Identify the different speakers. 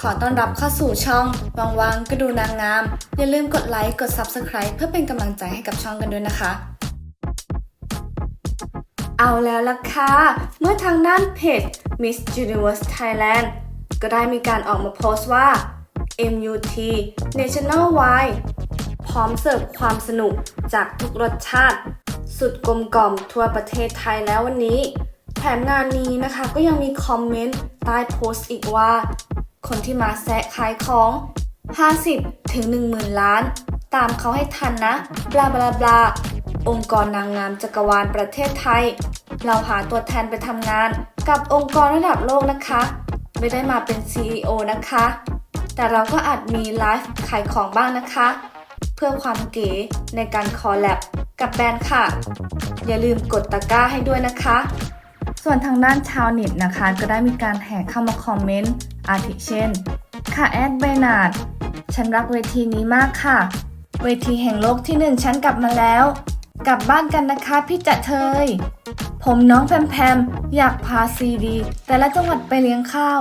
Speaker 1: ขอต้อนรับเข้าสู่ช่องวางๆก็ดูนางงาม อย่าลืมกดไลค์กด Subscribe เพื่อเป็นกำลังใจให้กับช่องกันด้วยนะคะ เอาแล้วล่ะค่ะ เมื่อทางด้านเพจ Miss Universe Thailand ก็ได้มีการออกมาโพสต์ว่า MUT National Wide พร้อมเสิร์ฟความสนุกจากทุกรสชาติ สุดกลมกล่อมทั่วประเทศไทยแล้ววันนี้ แถมงานนี้นะคะก็ยังมีคอมเมนต์ใต้โพสต์อีกว่า คนที่มาแซะขายของ 50 ถึง 10,000 ล้าน ตามเขาให้ทันนะ บลาบลาบลาองค์กรนางงามจักรวาลประเทศไทย เราหาตัวแทนไปทำงานกับองค์กรระดับโลกนะคะ ไม่ได้มาเป็น CEO นะคะ แต่เราก็อาจมีไลฟ์ขายของบ้างนะคะ เพื่อความเก๋ในการคอลแลบกับแบรนด์ค่ะ อย่าลืมกดตะกร้าให้ด้วยนะคะ ส่วนทางด้านชาวเน็ตนะคะ ก็ได้มีการแห่เข้ามาคอมเมนต์อาทิเช่น ค่ะแอดเบนาดฉันรักเวทีนี้มากค่ะ เวทีแห่งโลกที่หนึ่งฉันกลับมาแล้ว กลับบ้านกันนะคะพี่จะเทย ผมน้องแพมแพมอยากพาซีดี แต่ละจังหวัดไปเลี้ยงข้าว